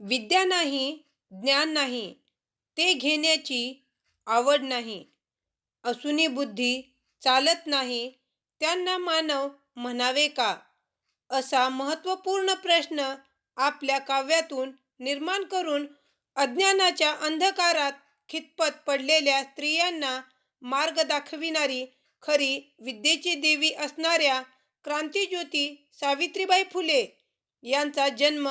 विद्या नाही ज्ञान नाही ते घेण्याची आवड नाही. असूनी बुद्धी चालत नाही त्यांना मानव म्हणावे का? असा महत्त्वपूर्ण प्रश्न आपल्या काव्यातून निर्माण करून अज्ञानाच्या अंधकारात खितपत पडलेल्या स्त्रियांना मार्ग दाखविणारी खरी विद्येची देवी असणाऱ्या क्रांतिज्योती सावित्रीबाई फुले यांचा जन्म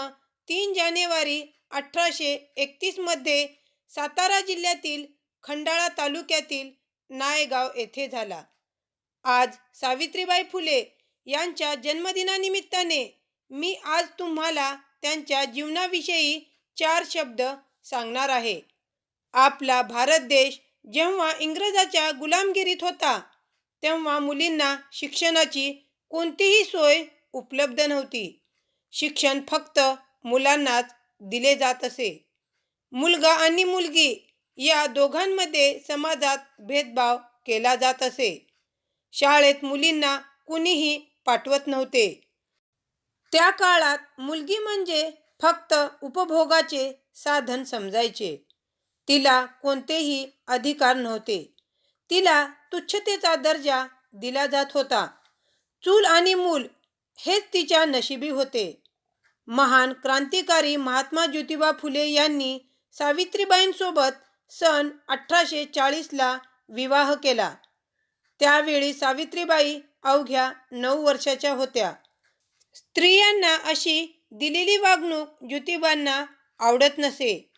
तीन जानेवारी अठराशे एकतीसमध्ये सातारा जिल्ह्यातील खंडाळा तालुक्यातील नायगाव येथे झाला. आज सावित्रीबाई फुले यांच्या जन्मदिनानिमित्ताने मी आज तुम्हाला त्यांच्या जीवनाविषयी चार शब्द सांगणार आहे. आपला भारत देश जेव्हा इंग्रजाच्या गुलामगिरीत होता तेव्हा मुलींना शिक्षणाची कोणतीही सोय उपलब्ध नव्हती. शिक्षण फक्त मुलांनाच दिले जात असे. मुलगा आणि मुलगी या दोघांमध्ये समाजात भेदभाव केला जात असे. शाळेत मुलींना कुणीही पाठवत नव्हते. त्या काळात मुलगी म्हणजे फक्त उपभोगाचे साधन समजायचे. तिला कोणतेही अधिकार नव्हते. तिला तुच्छतेचा दर्जा दिला जात होता. चूल आणि मूल हेच तिच्या नशिबी होते. महान क्रांतिकारी महात्मा ज्योतिबा फुले यांनी सावित्रीबाईंसोबत सन अठराशे चाळीसला विवाह केला. त्यावेळी सावित्रीबाई अवघ्या नऊ वर्षाच्या होत्या. स्त्रियांना अशी दिलेली वागणूक ज्योतिबांना आवडत नसे.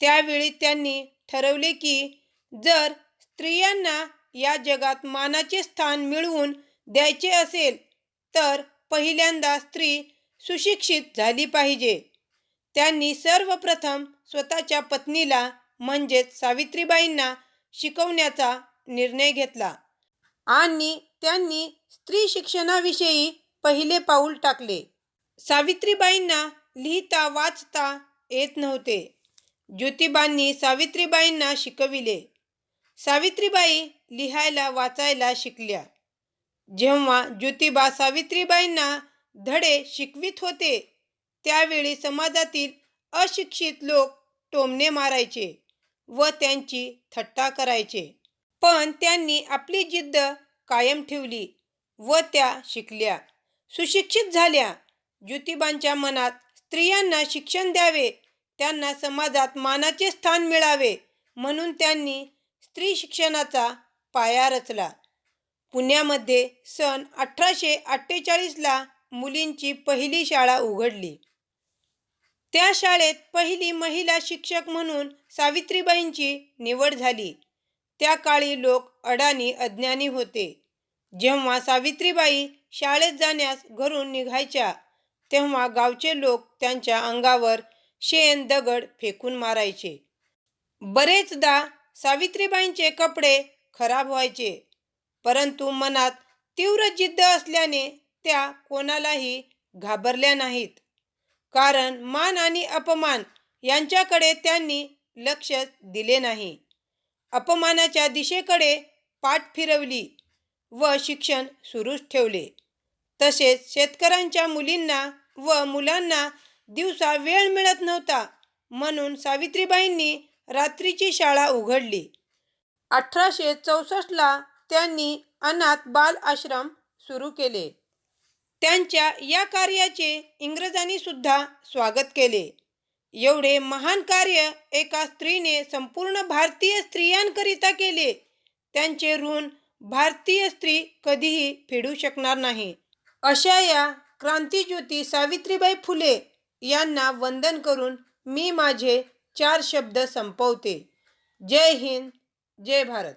त्यावेळी त्यांनी ठरवले की जर स्त्रियांना या जगात मानाचे स्थान मिळवून द्यायचे असेल तर पहिल्यांदा स्त्री सुशिक्षित झाली पाहिजे. त्यांनी सर्वप्रथम स्वतःच्या पत्नीला म्हणजेच सावित्रीबाईंना शिकवण्याचा निर्णय घेतला. आणि त्यांनी स्त्री शिक्षणाविषयी पहिले पाऊल टाकले. सावित्रीबाईंना लिहिता वाचता येत नव्हते. ज्योतिबांनी सावित्रीबाईंना शिकविले. सावित्रीबाई लिहायला वाचायला शिकल्या. जेव्हा ज्योतिबा सावित्रीबाईंना धडे शिकवित होते. त्यावेळी समाजातील अशिक्षित लोक टोमणे मारायचे व त्यांची थट्टा करायचे. पण त्यांनी आपली जिद्द कायम ठेवली व त्या शिकल्या. सुशिक्षित झाल्या. ज्योतिबांच्या मनात स्त्रियांना शिक्षण द्यावे त्यांना समाजात मानाचे स्थान मिळावे म्हणून त्यांनी स्त्री शिक्षणाचा पाया रचला. पुण्यामध्ये सन अठराशे अठ्ठेचाळीसला मुलींची पहिली शाळा उघडली. त्या शाळेत पहिली महिला शिक्षक म्हणून सावित्रीबाईंची निवड झाली. त्या काळी लोक अडाणी अज्ञानी होते. जेव्हा सावित्रीबाई शाळेत जाण्यास घरून निघायच्या तेव्हा गावचे लोक त्यांच्या अंगावर शेण दगड फेकून मारायचे. बरेचदा सावित्रीबाईंचे कपडे खराब व्हायचे परंतु मनात तीव्र जिद्द असल्याने त्या कोणालाही घाबरल्या नाहीत. कारण मान आणि अपमान यांच्याकडे त्यांनी लक्ष दिले नाही. अपमानाच्या दिशेकडे पाठ फिरवली व शिक्षण सुरूच ठेवले. तसेच शेतकऱ्यांच्या मुलींना व मुलांना दिवसा वेळ मिळत नव्हता म्हणून सावित्रीबाईंनी रात्रीची शाळा उघडली. अठराशे चौसष्टला त्यांनी अनाथ बाल आश्रम सुरू केले. त्यांच्या या कार्याचे इंग्रजांनी सुद्धा स्वागत केले. एवढे महान कार्य एका स्त्रीने संपूर्ण भारतीय स्त्रियांकरिता केले. त्यांचे ऋण भारतीय स्त्री कधीही फेडू शकणार नाही. अशा या क्रांतीज्योती सावित्रीबाई फुले यांना वंदन करून मी माझे चार शब्द संपवते. जय हिंद जय भारत.